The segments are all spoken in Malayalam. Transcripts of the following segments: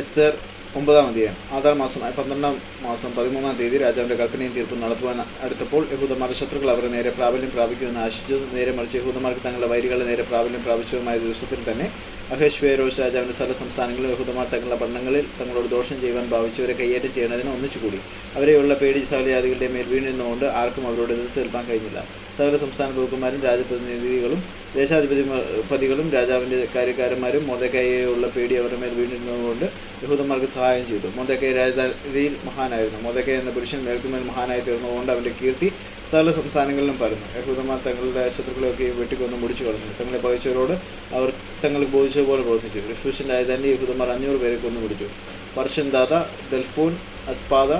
എസ്തർ ഒമ്പതാം അധ്യായം. ആധാർ മാസമായ പന്ത്രണ്ടാം മാസം പതിമൂന്നാം തീയതി രാജാവിന്റെ കൽപ്പനയും തീർപ്പും നടത്തുവാൻ അടുത്തപ്പോൾ യഹൂദന്മാരുടെ ശത്രുക്കൾ അവരെ നേരെ പ്രാബല്യം പ്രാപിക്കുമെന്ന് ആശിച്ചു. നേരെ മറിച്ച് യഹൂദന്മാർക്ക് തങ്ങളുടെ വൈരികളെ നേരെ പ്രാബല്യം പ്രാപിച്ചതുമായ ദിവസത്തിൽ തന്നെ അഹേശ്വേരോഷ് രാജാവിന്റെ സ്ഥല സംസ്ഥാനങ്ങളിൽ യഹുദമാർ തങ്ങളുടെ പട്ടണങ്ങളിൽ തങ്ങളോട് ദോഷം ചെയ്യുവാൻ ഭാവിച്ചവരെ കയ്യേറ്റം ചെയ്യണതിന് ഒന്നിച്ചുകൂടി അവരെയുള്ള പേടി സകലജാതികളുടെ മേൽ വീണിരുന്നുകൊണ്ട് ആർക്കും അവരോട് എതിർത്ത് കഴിഞ്ഞില്ല. സകല സംസ്ഥാന പ്രഭുക്കന്മാരും രാജപ്രതിനിധികളും ദേശാധിപതിപതികളും രാജാവിന്റെ കാര്യക്കാരന്മാരും മൊതക്കയ്യുള്ള പേടി അവരുടെ മേൽ വീണിരുന്നതുകൊണ്ട് യഹൂദന്മാർക്ക് സഹായം ചെയ്തു. മൊതക്കൈ രാജധാനിയിൽ മഹാനായിരുന്നു. മൊതക്കൈ എന്ന പുരുഷൻ മേൽക്കുമേൽ മഹാനായി തീർന്നതുകൊണ്ട് അവന്റെ കീർത്തി സകല സംസ്ഥാനങ്ങളിലും പരന്നു. യഹൂദന്മാർ തങ്ങളുടെ ശത്രുക്കളെയൊക്കെ വെട്ടിക്കൊന്ന് മുടിച്ചു കളഞ്ഞു. തങ്ങളെ പകച്ചവരോട് അവർ തങ്ങൾക്ക് ബോധിച്ചതുപോലെ പ്രവർത്തിച്ചു. ഋഷൂഷൻ രാജധാനി യഹൂദന്മാർ അഞ്ഞൂറ് പേരെ കൊന്നു പിടിച്ചു പർഷ്യൻ ദാത ദൽഫൂൻ അസ്പാദ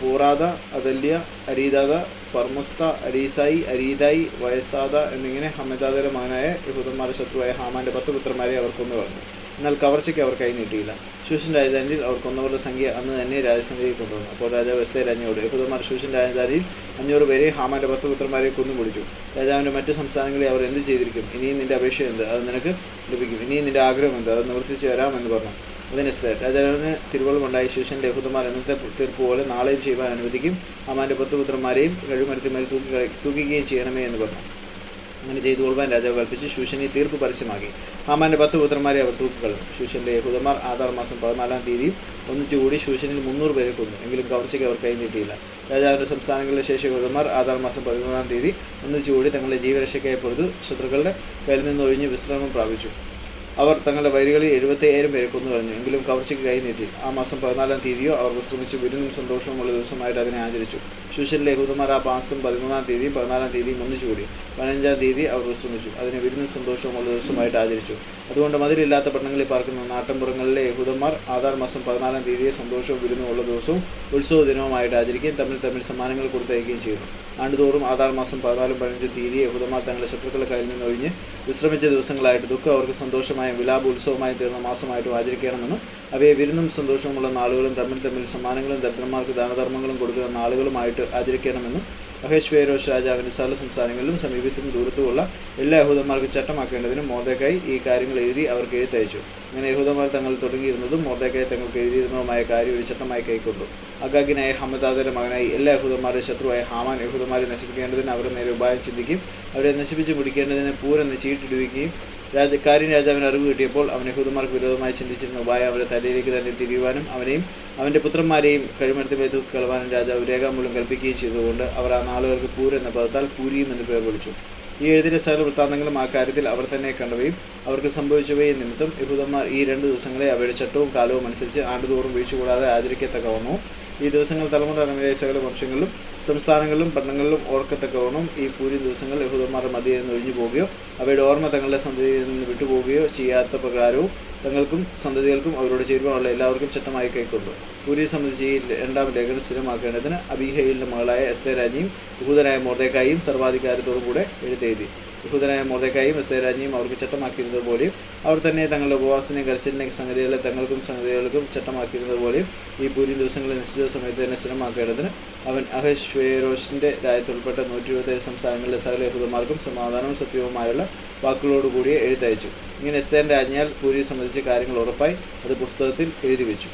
പൂറാദ അതല്യ അരീദാദ പർമുസ്ത അരീസായി അരീദായി വയസാദ എന്നിങ്ങനെ ഹമദാദയുടെ മകനായ യഹൂദന്മാരുടെ ശത്രുവായ ഹാമാന്റെ പത്ത് പുത്രന്മാരെ അവർ കൊന്നു കളഞ്ഞു. എന്നാൽ കവർച്ചയ്ക്ക് അവർ കൈ നീട്ടിയില്ല. ശൂഷൻ രാജധാനിയിൽ അവർ കൊന്നവരുടെ സംഖ്യ അന്ന് തന്നെ രാജസന്നിധിയിൽ കൊണ്ടുവന്നു. അപ്പോൾ രാജാവ് എസ്തേ രാജ്ഞിയോട് യഹൂദന്മാർ ശൂഷൻ രാജധാനിയിൽ അഞ്ഞൂറ് പേരെ ഹാമാന്റെ പത്ത് പുത്രന്മാരെ കൊന്നു പിടിച്ചു രാജാവിന്റെ മറ്റു സംസ്ഥാനങ്ങളെ അവർ എന്ത് ചെയ്തിരിക്കും? ഇനിയും നിന്റെ അപേക്ഷ എന്ത്? അത് നിനക്ക് ലഭിക്കും. ഇനിയും നിന്റെ ആഗ്രഹം എന്ത്? അത് നിവർത്തിച്ച് വരാമെന്ന് പറഞ്ഞു. അതിന് എസ്തേർ രാജാവിന് തിരുവള്ളുമുണ്ടായി ശേഷൻ യഹൂദന്മാർ എന്നത്തെ തീർപ്പ് പോലെ നാളെയും ചെയ്യുവാൻ അനുവദിക്കും. അമാന്റെ പത്ത് പുത്രന്മാരെയും കഴിവുമരത്തി മേൽ തൂക്കി തൂക്കുകയും ചെയ്യണമേ എന്ന് പറഞ്ഞു. അങ്ങനെ ചെയ്തു. കൊള്ളുവാൻ രാജാവ് കൽപ്പിച്ച് ശൂഷനെ തീർപ്പ് പരസ്യമാക്കി. ഹാമാന്റെ പത്ത് പുത്രന്മാരെ അവർ തൂക്കിക്കളഞ്ഞു. ശൂഷന്റെ യഹൂദന്മാർ ആധാർ മാസം പതിനാലാം തീയതി ഒന്നിച്ചുകൂടി ശൂഷനിൽ മുന്നൂറ് പേരെ കൊന്നു. എങ്കിലും കവർച്ചയ്ക്ക് അവർ കൈ നീട്ടിയില്ല രാജാവിന്റെ സംസ്ഥാനങ്ങളിലെ ശേഷ യഹൂദന്മാർ ആധാർ മാസം പതിമൂന്നാം തീയതി ഒന്നിച്ചുകൂടി തങ്ങളുടെ ജീവരക്ഷയ്ക്കായി പൊറുതു. ശത്രുക്കളുടെ കയ്യിൽ നിന്ന് ഒഴിഞ്ഞ് വിശ്രമം പ്രാപിച്ചു. അവർ തങ്ങളുടെ വയലുകളിൽ എഴുപത്തയ്യായിരം പേരെ കൊന്നു കളഞ്ഞു എങ്കിലും കവർച്ചയ്ക്ക് കൈനീട്ടി ആ മാസം പതിനാലാം തീയതിയോ അവർ വിശ്രമിച്ച്. വിരുന്നും സന്തോഷവുമുള്ള ദിവസമായിട്ട് അതിനെ ആചരിച്ചു. ശുശിലെ യഹൂദന്മാർ ആ മാസം പതിമൂന്നാം തീയതിയും പതിനാലാം തീയതിയും ഒന്നിച്ചുകൂടി. പതിനഞ്ചാം തീയതി അവർ വിശ്രമിച്ചു. അതിനെ വിരുന്നും സന്തോഷവുമുള്ള ദിവസമായിട്ട് ആചരിച്ചു. അതുകൊണ്ട് മതിലില്ലാത്ത പട്ടണങ്ങളിൽ പാർക്കുന്ന നാട്ടിൻപുറങ്ങളിലെ യഹൂദന്മാർ ആധാർ മാസം പതിനാലാം തീയതിയെ സന്തോഷവും വിരുന്നും ഉള്ള ദിവസവും ഉത്സവ ദിനവുമായിട്ട് ആചരിക്കുകയും തമ്മിൽ തമ്മിൽ സമ്മാനങ്ങൾ കൊടുത്തയക്കുകയും ചെയ്യുന്നു. ആണ്ടുതോറും ആധാർ മാസം പതിനാലും പതിനഞ്ചും തീയതി യഹൂദന്മാർ തങ്ങളുടെ ശത്രുക്കളുടെ കയ്യിൽ നിന്ന് ഒഴിഞ്ഞ് വിശ്രമിച്ച ദിവസങ്ങളായിട്ട് ദുഃഖം അവർക്ക് സന്തോഷമായ ഉത്സവമായി തീർന്ന മാസമായിട്ടും ആചരിക്കണമെന്നും അവയെ വിരുന്നും സന്തോഷവുമുള്ള നാളുകളും തമ്മിൽ തമ്മിൽ സമ്മാനങ്ങളും ദരിദ്രന്മാർക്ക് ദാനധർമ്മങ്ങളും കൊടുക്കുന്ന നാളുകളുമായിട്ട് ആചരിക്കണമെന്നും അഹേശ്വേരോഷ് രാജാവിന്റെ സകല സംസ്ഥാനങ്ങളിലും സമീപത്തും ദൂരത്തുമുള്ള എല്ലാ യഹൂദന്മാർക്ക് ചട്ടമാക്കേണ്ടതിനും മോർദേക്കായി ഈ കാര്യങ്ങൾ എഴുതി അവർക്ക് എഴുത്തയച്ചു. അങ്ങനെ യഹൂദന്മാർ തങ്ങൾ തുടങ്ങിയിരുന്നതും മോർദേക്കായി തങ്ങൾക്ക് എഴുതിയിരുന്നതുമായ കാര്യം ഒരു ചട്ടമായി കൈക്കൊണ്ടു. അഗാഗിനായ ഹമ്മദാദയുടെ മകനായി എല്ലാ യഹൂദന്മാരുടെ ശത്രുവായ ഹാമാൻ യഹൂദന്മാരെ നശിപ്പിക്കേണ്ടതിന് അവരുടെ നേരെ ഉപായം ചിന്തിക്കുകയും അവരെ നശിപ്പിച്ച് പിടിക്കേണ്ടതിന് പൂരം ചീട്ടിടുകയും രാജ കാര്യം രാജാവിന് അറിവ് കിട്ടിയപ്പോൾ അവൻ യഹൂദന്മാർക്ക് വിരോധമായി ചിന്തിച്ചിരുന്ന ഉപായ അവരെ തലയിലേക്ക് തന്നെ തിരിയുവാനും അവനെയും അവന്റെ പുത്രന്മാരെയും കഴിമരത്തിൽ തൂക്കി കളവാനും രാജാവ് രേഖാമൂലം കൽപ്പിക്കുകയും ചെയ്തുകൊണ്ട് അവർ ആ നാളുകൾക്ക് പൂര് എന്ന പദത്താൽ പൂരിയും എന്ന് പേർ വിളിച്ചു. ഈ എഴുതിന്റെ സകല വൃത്താന്തങ്ങളും ആ കാര്യത്തിൽ അവർ തന്നെ കണ്ടവയും അവർക്ക് സംഭവിച്ചവയും നിമിത്തം യഹൂദന്മാർ ഈ രണ്ട് ദിവസങ്ങളെ അവയുടെ ചട്ടവും കാലവും അനുസരിച്ച് ആണ്ടുതോറും വീഴ്ചകൂടാതെ ആചരിക്കത്തക്കവണ്ണവും. ഈ ദിവസങ്ങൾ തലമുറ സകല വംശങ്ങളിലും സംസ്ഥാനങ്ങളിലും പട്ടണങ്ങളിലും ഓർക്കത്തക്കവണ്ണം ഈ പൂരി ദിവസങ്ങൾ യഹൂദന്മാരുടെ മതിയിൽ നിന്ന് ഒഴിഞ്ഞു പോവുകയോ അവയുടെ ഓർമ്മ തങ്ങളുടെ സന്തതിയിൽ നിന്ന് വിട്ടുപോവുകയോ ചെയ്യാത്ത പ്രകാരവും തങ്ങൾക്കും സന്തതികൾക്കും അവരോട് ചേരുവാനുള്ള എല്ലാവർക്കും ചട്ടമായി കൈക്കൊണ്ടു. പൂരിയെ സംബന്ധിച്ച് ഈ രണ്ടാം ലേഖനം സ്ഥിരമാക്കേണ്ടതിന് അബിഹയിലിന്റെ മകളായ എസ് എ രാജയും യഹൂദനായ മോർദേക്കായും സർവാധികാരത്തോടു കൂടെ എഴുത്തെഴുതി യഹൂദനായ മൊതക്കായും എസ്തേ രാജ്ഞിയും അവർക്ക് ചട്ടമാക്കിയിരുന്നത് പോലെയും അവർ തന്നെ തങ്ങളുടെ ഉപവാസത്തിനെയും കരച്ചിലിനെയും സംഗതികളെ തങ്ങൾക്കും സംഗതികൾക്കും ചട്ടമാക്കിയിരുന്നത് പോലെയും ഈ പൂരി ദിവസങ്ങളിൽ നിശ്ചിത സമയത്ത് തന്നെ സ്ഥിരമാക്കേണ്ടതിന് അവൻ അഹശ്വേരോഷിന്റെ രാജ്യത്തുൾപ്പെട്ട നൂറ്റി ഇരുപത്തേഴ് സംസ്ഥാനങ്ങളിലെ സകല യഹൂദന്മാർക്കും സമാധാനവും സത്യവുമായുള്ള വാക്കുകളോടുകൂടി എഴുത്തയച്ചു. ഇങ്ങനെ എസ്തേന്റെ ആജ്ഞയാൽ പൂരി സംബന്ധിച്ച കാര്യങ്ങൾ ഉറപ്പായി അത് പുസ്തകത്തിൽ എഴുതി വെച്ചു.